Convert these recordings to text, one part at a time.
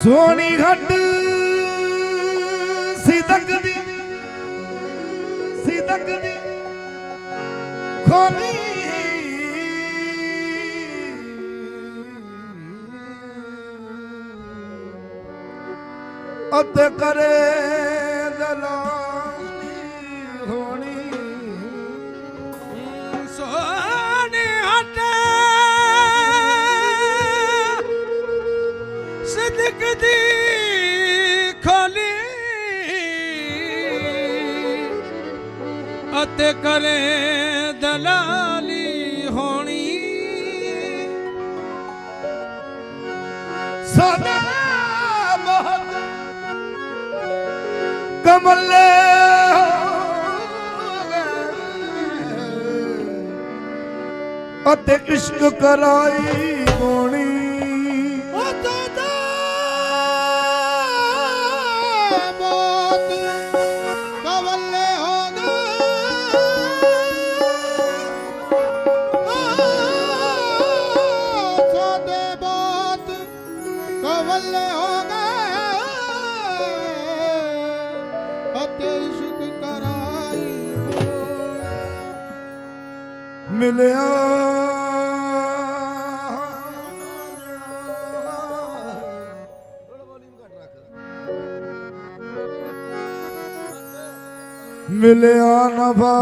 ਸੋਨੀ ਹੱਟ ਸਿਦਕ ਦੀ ਸਿਦਕ ਦੀ ਖੋਨੀ ਅਤ ਕਰੇ ਦਲਾ ਜੇ ਕਰੇ ਦਲਾਲੀ ਹੋਣੀ। ਸਦਾ ਕਮਲੇ ਅਤੇ ਇਸ਼ਕ ਕਰਾਈ। ਮਿਲਿਆ। ਮਿਲਿਆ ਨਵਾ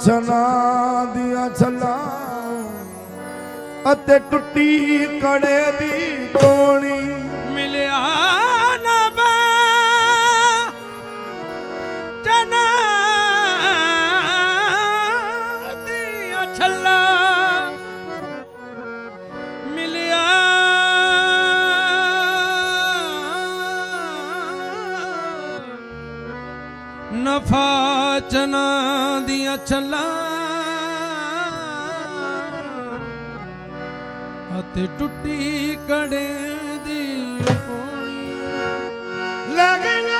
ਛਨਾ ਦੀਆਂ ਛਲਾ ਅਤੇ ਟੁੱਟੀ ਕੜੇ ਦੀ ਕੋਣੀ ਚਨਾ ਦੀਆਂ ਛਲਾਂ ਅਤੇ ਟੁੱਟੀ ਕੜੇ ਦੀ ਪੋਣੀ ਲਗਣਾ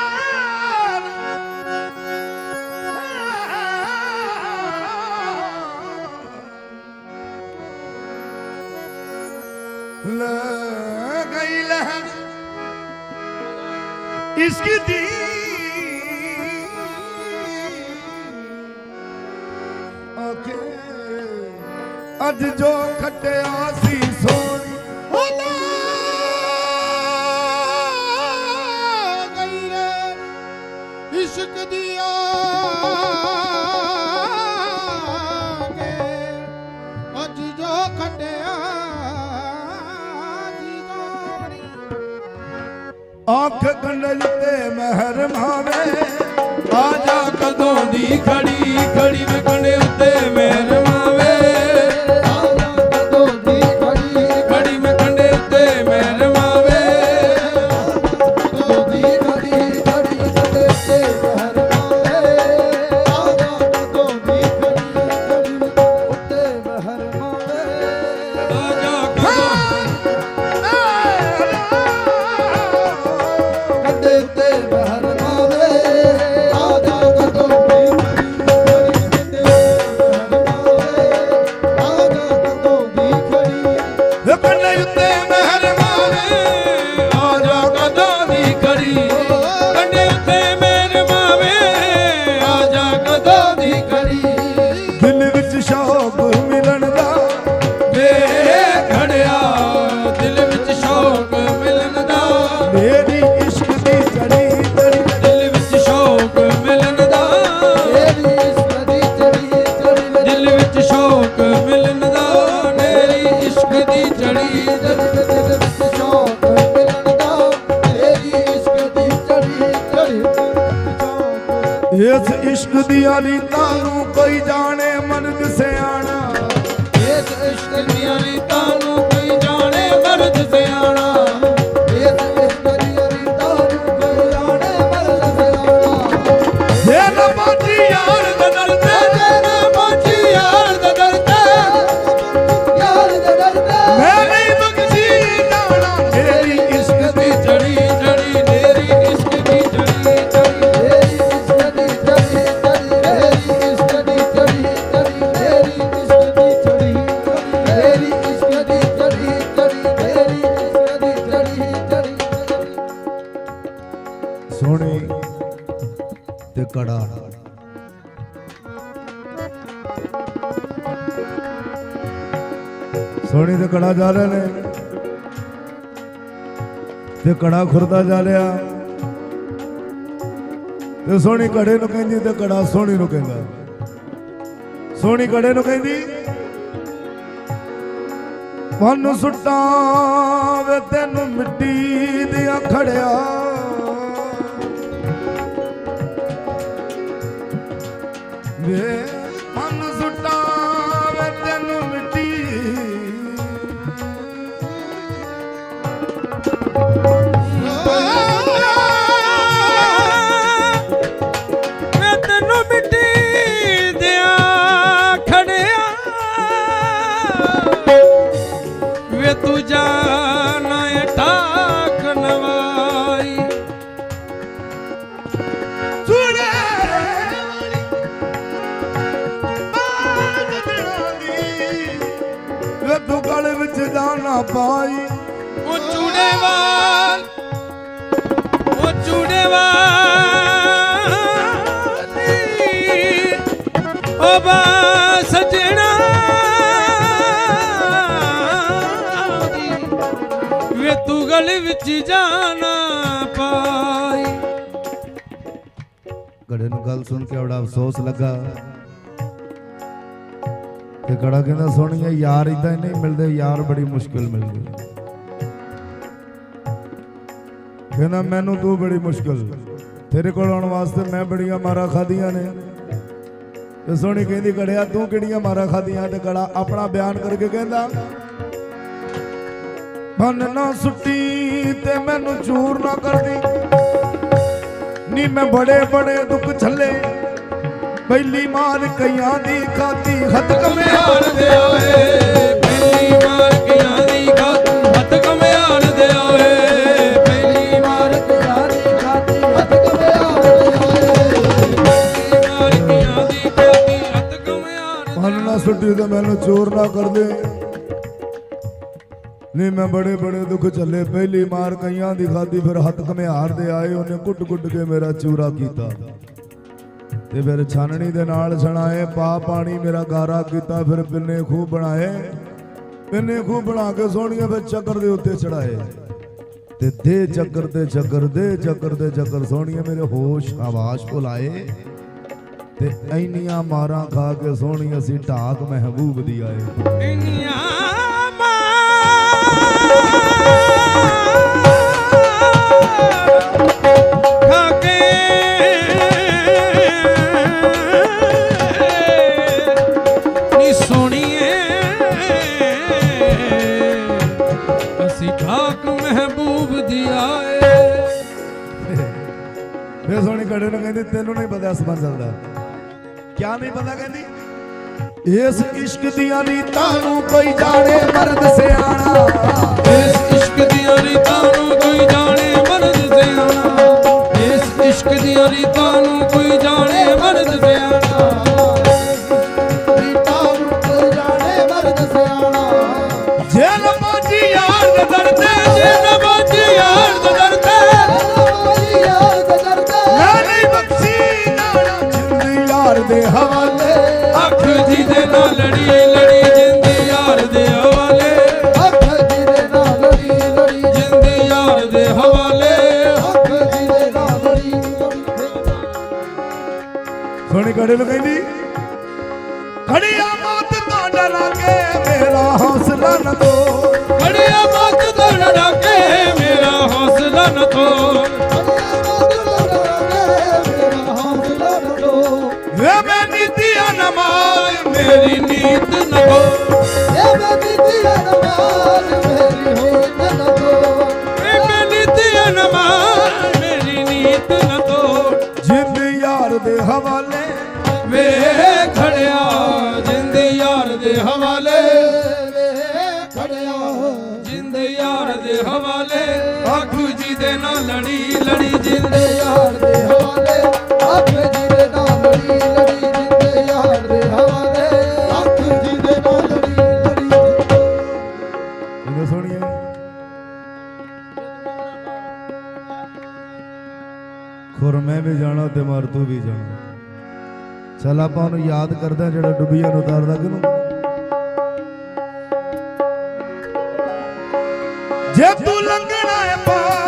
ਇਸ ਗਈ ਦੀ ਆਖੇ ਅੱਜ ਜੋ ਖੱਟਿਆ ਸੀ ਸੋਣੀ ਹੋਲਾ ਗਈ ਰੇ ਇਸ਼ਕ ਦੀ ਆਗੇ ਅੱਜ ਜੋ ਖੱਟਿਆ ਸੀ ਸੋਣੀ ਅੱਖ ਕੰਡਲ ਤੇ ਮਹਿਰ ਮਾਵੇ। ਆ ਕਦੋਂ ਦੀ ਖੜੀ ਖੜੀ ਵਿਕਣੇ ਉੱਤੇ ਮੇਰੇ caminho ਕੜਾ ਜਾ ਰਹੇ ਨੇ। ਤੇ ਕੜਾ ਖੁਰਦਾ ਜਾ ਲਿਆ ਤੇ ਸੋਹਣੀ ਕੜੇ ਨੂੰ ਕਹਿੰਦੀ, ਤੇ ਕੜਾ ਸੋਹਣੀ ਨੂੰ ਕਹਿੰਦਾ। ਸੋਹਣੀ ਕੜੇ ਨੂੰ ਕਹਿੰਦੀ, ਮਨ ਸੁੱਟਾਂ ਵੇ ਤੈਨੂੰ ਮਿੱਟੀ ਦੀਆਂ ਖੜਿਆ। ਵੇ ਵਿੱਚ ਜਾਣਾ ਪਾਈ। ਉਹ ਚੂੜੇਵਾਲ ਉਹ ਚੂੜੇਵਾਲ ਉਹ ਬਾ ਸਜਣਾ ਵੇ ਤੂੰ ਗਲ ਵਿੱਚ ਜਾਣਾ ਪਾਈ। ਗੜੇ ਨੂੰ ਗੱਲ ਸੁਣ ਕੇ ਬੜਾ ਅਫਸੋਸ ਲੱਗਾ। ਤੇ ਕਹਿੰਦਾ, ਸੋਹਣੀਆ ਯਾਰ ਇਦਾਂ ਨਹੀਂ ਮਿਲਦੇ, ਯਾਰ ਬੜੀ ਮੁਸ਼ਕਿਲ ਮਿਲਦੇ ਕਹਿੰਦਾ, ਮੈਨੂੰ ਤੂੰ ਬੜੀ ਮੁਸ਼ਕਿਲ, ਤੇਰੇ ਕੋਲ ਆਉਣ ਵਾਸਤੇ ਮੈਂ ਬੜੀਆਂ ਮਾਰਾਂ ਖਾਧੀਆਂ ਨੇ। ਤੇ ਸੋਹਣੀ ਕਹਿੰਦੀ ਗੜਿਆ ਤੂੰ ਕਿਹੜੀਆਂ ਮਾਰਾਂ ਖਾਧੀਆਂ? ਤੇ ਗੜਾ ਆਪਣਾ ਬਿਆਨ ਕਰਕੇ ਕਹਿੰਦਾ ਮਨ ਨਾ ਸੁੱਟੀ ਤੇ ਮੈਨੂੰ ਚੂਰ ਨਾ ਕਰਦੀ। ਨੀ ਮੈਂ ਬੜੇ ਬੜੇ ਦੁੱਖ ਛੱਲੇ। ਪਹਿਲੀ ਮਾਰ ਕਈਆਂ ਦੀ ਖਾਤੀ ਹੱਥ ਕਮਿਆਰ ਕਮਿਆਰ ਦੇ ਆਏ ਪਹਿਲੀ ਮਾਰ ਕਿਆਂ ਦੀ ਖਾਤ ਹੱਥ ਕਮਿਆਰ ਦੇ ਆਏ ਪਹਿਲੀ ਮਾਰ ਯਾਰੀ ਖਾਤੀ ਹੱਥ ਕਮਿਆਰ ਪਹਿਲੀ ਮਾਰ ਕਿਆਂ ਦੀ ਖਾਤੀ ਹੱਥ ਕਮਿਆਰ ਮਨ ਨਾ ਸੁੱਟੀ ਤੇ ਮੈਨੂੰ ਚੋਰ ਨਾ ਕਰਦੇ ਨੀ ਮੈਂ ਬੜੇ ਬੜੇ ਦੁੱਖ ਝੱਲੇ। ਪਹਿਲੀ ਮਾਰ ਕਈਆਂ ਦੀ ਖਾਦੀ ਫਿਰ ਹੱਥ ਕਮਿਆਰ ਦੇ ਆਏ। ਉਹਨੇ ਕੁੱਟ ਕੁੱਟ ਕੇ ਮੇਰਾ ਚੂਰਾ ਕੀਤਾ। ਤੇ ਫਿਰ ਛਾਨਣੀ ਦੇ ਨਾਲ ਛਣਾਏ, ਪਾ ਪਾਣੀ ਮੇਰਾ ਗਾਰਾ ਕੀਤਾ, ਫਿਰ ਪਿੰਨੇ ਖੂਹ ਬਣਾਏ। ਪਿੰਨੇ ਖੂਹ ਬਣਾ ਕੇ ਸੋਹਣੀਆਂ ਫਿਰ ਚੱਕਰ ਦੇ ਉੱਤੇ ਚੜਾਏ। ਤੇ ਦੇ ਚੱਕਰ ਦੇ ਚੱਕਰ ਦੇ ਚੱਕਰ ਦੇ ਚੱਕਰ, ਸੋਹਣੀਆਂ ਮੇਰੇ ਹੋਸ਼ ਆਵਾਜ਼ ਭੁਲਾਏ। ਤੇ ਐਨੀਆਂ ਮਾਰਾਂ ਖਾ ਕੇ ਸੋਹਣੀ ਅਸੀਂ ਢਾਕ ਮਹਿਬੂਬ ਦੀ ਆਏ। ਇੰਨੀਆਂ ਮਾਰ ਠਾਕ ਮਹਿਬੂਬ ਦੀ ਆਏ। ਫੇਰ ਸੋਹਣੀ ਕੜੇ ਨੂੰ ਕਹਿੰਦੀ ਤੈਨੂੰ ਨਹੀਂ ਪਤਾ ਅਸਮਾਨ ਚੱਲਦਾ ਕਿਆ ਨਹੀਂ ਪਤਾ ਕਹਿੰਦੀ? ਇਸ ਇਸ਼ਕ ਦੀਆਂ ਰੀਤਾਂ ਨੂੰ ਕੋਈ ਜਾਣੇ ਮਰਦ ਸਿਆਣਾ। ਇਸ ਇਸ਼ਕ ਦੀਆਂ ਰੀਤਾਂ ਨੂੰ ਕੋਈ ਜਾਣੇ ਮਰਦ ਸਿਆਣਾ। ਇਸ ਇਸ਼ਕ ਦੀਆਂ ਰੀਤਾਂ ਨੂੰ ਕੋਈ ਜਾਣੇ ਨੂੰ ਕਹਿੰਦੀ ਖੜੀਆਂ ਮੌਤ ਤੋਂ ਡਰਾਂਗੇ ਮੇਰਾ ਹੌਸਲਾ ਨਾ ਤੋ। ਖੜਿਆ ਮੱਤ ਤੋਂ ਡਰਾਕੇ ਮੇਰਾ ਹੌਸਲਾ ਨਾ ਡੋ ਵੇ ਮੈਂ ਨੀਤੀਆਂ ਨਮਾਜ਼ ਮੇਰੀ ਨੀਤ ਨਾ ਹੋ ਇਹ ਮੈਂ ਦਿੱਤੀ ਨਮਾਜ਼ ਮੇਰੀ ਹੋਈ ਨਾ ਡੋ ਏ ਮੈਂ ਨੀਤ ਨਮਾਜ਼ ਮੇਰੀ ਨੀਤ ਨਾ ਤੋੜ ਜਿੰਦ ਯਾਰ ਦੇ ਹਵਾਲੇ ਆਖੂ ਜੀ ਨਾਲ ਲੜੀ ਲੜੀ ਜਿੰਦ ਯਾਰ ਦੇ ਹਵਾਲੇ। ਅੱਖ ਜੀ ਨਾਲ ਲੜੀ ਲੜੀ ਜਿੰਦੇ ਯਾਰ ਦੇ ਹਵਾਲੇ। ਅੱਖ ਜੀ ਨਾਲ ਲੜੀ ਲੜੀ ਇਹਦਾ ਸੋਹਣੀਏ ਖੁਰਮੇ ਵੀ ਜਾਣਾ ਤੇ ਮਰ ਤੂੰ ਵੀ ਜਾਣਾ। ਚੱਲ ਆਪਾਂ ਉਹਨੂੰ ਯਾਦ ਕਰਦੇ ਹਾਂ ਜਿਹੜਾ ਡੁੱਬੀਆਂ ਨੂੰ ਉਤਾਰਦਾ ਕਿਨੂੰ ਜੇ ਤੂੰ ਲੰਘਣਾ ਹੈ ਪਾਰ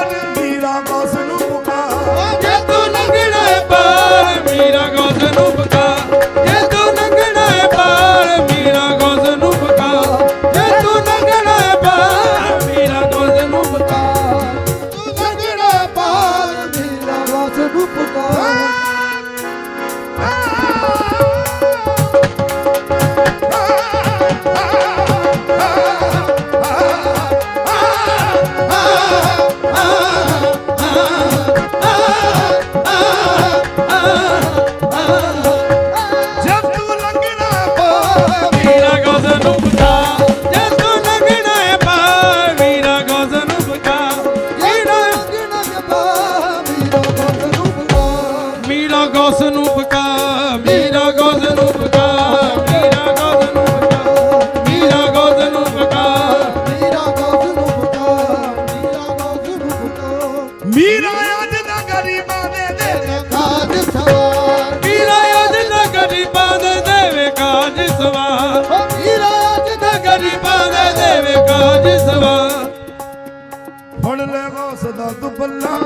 ਦਾ ਤੂੰ ਬੱਲਾ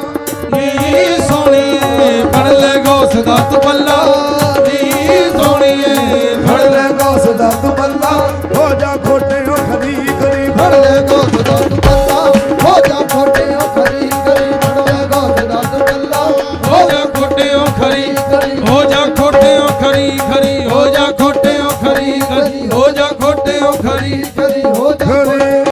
ਨੀ ਸੋਹਣੀਏ ਫੜ ਲੈ ਗੋਸ ਦਾ ਤਪੱਲਾ